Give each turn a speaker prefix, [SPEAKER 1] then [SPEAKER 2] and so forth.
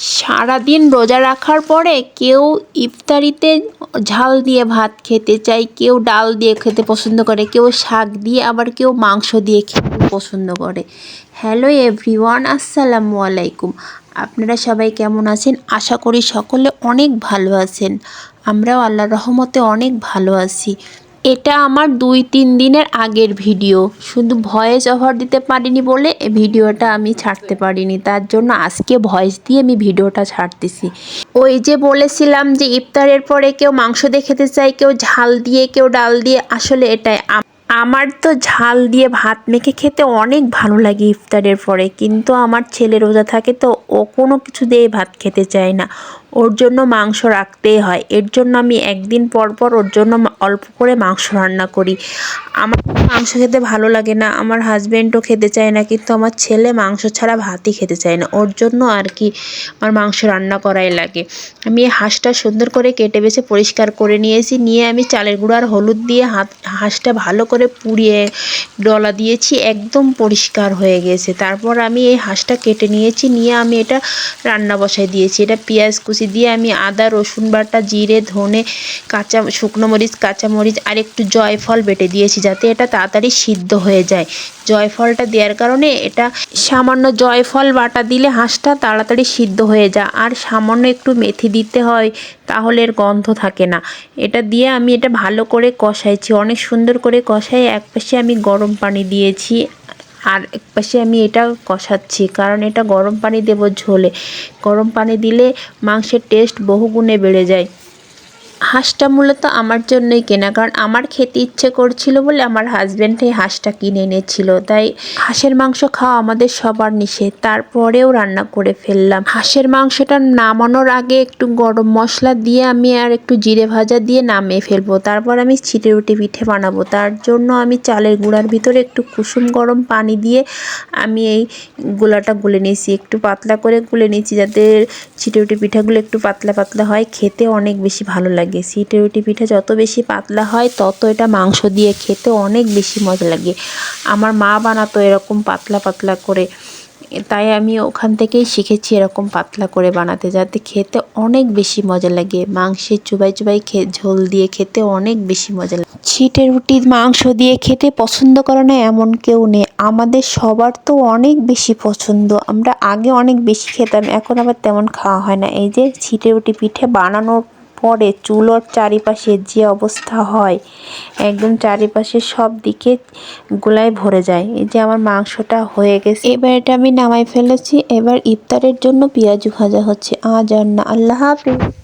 [SPEAKER 1] সারাদিন রোজা রাখার পরে কেউ ইফতারিতে ঝাল দিয়ে ভাত খেতে চায়, কেউ ডাল দিয়ে খেতে পছন্দ করে, কেউ শাক দিয়ে, আবার কেউ মাংস দিয়ে খেতে পছন্দ করে। হ্যালো এভরিওয়ান আসসালামু আলাইকুম। আপনারা সবাই কেমন আছেন? আশা করি সকলে অনেক ভালো আছেন। আমরাও আল্লাহর রহমতে অনেক ভালো আছি। এটা আমার দুই, তিন দিনের আগের ভিডিও। শুধু ভয়েস ওভার দিতে পারিনি বলে ভিডিওটা আমি ছাড়তে পারিনি। তার জন্য আজকে ভয়েস দিয়ে আমি ভিডিওটা ছাড়তেছি। ওই যে বলেছিলাম যে ইফতারের পরে কেউ মাংস দিয়ে খেতে চায়, কেউ ঝাল দিয়ে, কেউ ডাল দিয়ে, আসলে এটাই। আমার তো ঝাল দিয়ে ভাত মেখে খেতে অনেক ভালো লাগে ইফতারের পরে। কিন্তু আমার ছেলে রোজা থাকে তো ও কোনো কিছু দিয়ে ভাত খেতে চায় না। ওর জন্য মাংস রাখতেই হয়। এর জন্য আমি একদিন পর পর ওর জন্য অল্প করে মাংস রান্না করি। আমার মাংস খেতে ভালো লাগে না। আমার হাজব্যান্ডও খেতে চায় না, কিন্তু আমার ছেলে মাংস ছাড়া ভাতই খেতে চায় না। ওর জন্য আর কি আমার মাংস রান্না করাই লাগে। আমি হাঁসটা সুন্দর করে কেটে বেছে পরিষ্কার করে নিয়েছি। নিয়ে আমি চালের গুঁড়ো আর হলুদ দিয়ে হাত হাঁসটা ভালো করে পুড়িয়ে ডলা দিয়েছি। একদম পরিষ্কার হয়ে গেছে। তারপর আমি এই হাঁসটা কেটে নিয়েছি। নিয়ে আমি এটা রান্না বসাই দিয়েছি। এটা পেঁয়াজ কুচি দিয়ে আমি আদা, রসুন বাটা, জিরে, ধনে, কাঁচা, শুকনো মরিচ কাঁচামরিচ আর একটু জয়ফল বেটে দিয়েছি যাতে এটা তাড়াতাড়ি সিদ্ধ হয়ে যায়। জয়ফলটা দেওয়ার কারণে এটা সামান্য জয়ফল বাটা দিলে হাঁসটা তাড়াতাড়ি সিদ্ধ হয়ে যায়। আর সামান্য একটু মেথি দিতে হয় তাহলে এর গন্ধ থাকে না। এটা দিয়ে আমি এটা ভালো করে কষাইছি। অনেক সুন্দর করে কষাই এক পাশে আমি গরম পানি দিয়েছি। আর এক পাশে আমি এটা কষাচ্ছি, কারণ এটা গরম পানি দেব ঝোলে। গরম পানি দিলে মাংসের টেস্ট বহুগুণে বেড়ে যায়। হাঁসটা মূলত আমার জন্যই কেনা, কারণ আমার খেতে ইচ্ছে করছিল বলে আমার হাজব্যান্ড এই হাঁসটা কিনে এনেছিল। তাই হাঁসের মাংস খাওয়া আমাদের সবার নিষেধ। তারপরেও রান্না করে ফেললাম। হাঁসের মাংসটা নামানোর আগে একটু গরম মশলা দিয়ে আমি আর একটু জিরে ভাজা দিয়ে নামিয়ে ফেলব। তারপর আমি ছিটে রুটি পিঠে বানাবো। তার জন্য আমি চালের গুঁড়ার ভিতরে একটু কুসুম গরম পানি দিয়ে আমি এই গোলাটা গুলে নিয়েছি। একটু পাতলা করে গুলে নিয়েছি যাতে ছিটে রুটি পিঠাগুলো একটু পাতলা পাতলা হয়। খেতে অনেক বেশি ভালো লাগে। ছিটে রুটি পিঠা যত বেশি পাতলা হয়, তত এটা মাংস দিয়ে খেতে অনেক বেশি মজা লাগে। আমার মা বানাতো এরকম পাতলা পাতলা করে। তাই আমি ওখান থেকেই শিখেছি এরকম পাতলা করে বানাতে, যাতে খেতে অনেক বেশি মজা লাগে। মাংসের চুবাই চুবাই খে, ঝোল দিয়ে খেতে অনেক বেশি মজা লাগে। ছিটে রুটি মাংস দিয়ে খেতে পছন্দ করে না এমন কেউ নেই। আমাদের সবার তো অনেক বেশি পছন্দ। আমরা আগে অনেক বেশি খেতাম, এখন আবার তেমন খাওয়া হয় না। এই যে ছিটে রুটি পিঠে বানানোর পরে চুলোর চারিপাশে যে অবস্থা হয়, একদম চারিপাশে সব দিকে গোলায় ভরে যায়। এই যে আমার মাংসটা হয়ে গেছে। এবার এটা আমি নামাই ফেলেছি। এবার ইফতারের জন্য পেঁয়াজু ভাজা হচ্ছে। আজ আর না। আল্লাহ হাফিজ।